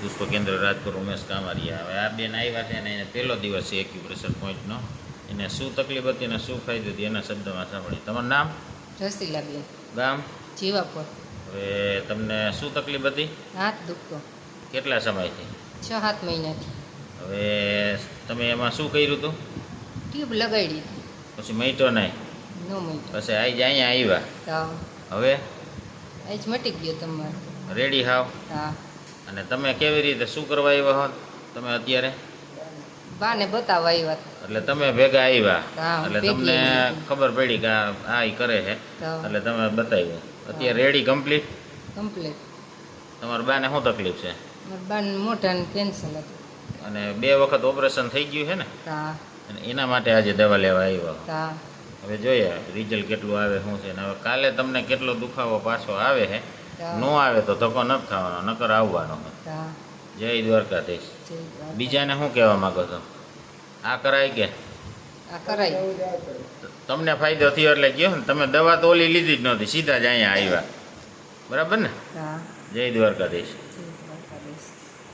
પુષ્પ કેન્દ્ર રાજકોટ ઉમેશ કામારીયા હવે આ બેન આવ્યા છે અને એને પહેલો દિવસ છે એક્યુપ્રેશર પોઈન્ટનો એને શું તકલીફ હતી અને શું ફાયદો હતી એના શબ્દમાં સાંભળી તમારું નામ? રસીલાબેન. ગામ? જીવાપુર. હવે તમને શું તકલીફ હતી? હાથ દુખતો. કેટલા સમયથી? છ સાત મહિનાથી. હવે તમે એમાં શું કર્યું હતું? ટ્યુબ લગાડી પછી મહીટો નહીં નો મહીટો પછી જાય અહીંયા આવ્યા? હવે? હવે આજ મટી ગયો તમારે. રેડી હાવ? હા. અને તમે કેવી રીતે શું કરવા આવ્યા હોત? તમે અત્યારે? બાને બતાવવા આવ્યા એટલે તમે ભેગા આવ્યા. એટલે તમને ખબર પડી કે આ ઈ કરે છે. એટલે તમે બતાવ્યું. અત્યારે રેડી કમ્પ્લીટ કમ્પ્લીટ તમારા બાને શું તકલીફ છે? બાન મોઢાનું કેન્સર હતું. અને બે વખત ઓપરેશન થઈ ગયું છે ને? અને એના માટે આજે દવા લેવા આવ્યા હવે જોઈએ રિઝલ્ટ કેટલું આવે શું છે ને? હવે કાલે તમને કેટલો દુખાવો પાછો આવે છે? નો આવે તો ધક્કો ન થવાનો નકર આવવાનો. જય દ્વારકાધીશ. બીજાને શું કહેવા માંગો છો? આ કરાય કે? કરાય. તમને ફાયદો થયો એટલે ગયો ને તમે દવા તો ઓલી લીધી જ નહોતી સીધા જ અહીંયા આવ્યા. બરાબર ને? જય દ્વારકાધીશ.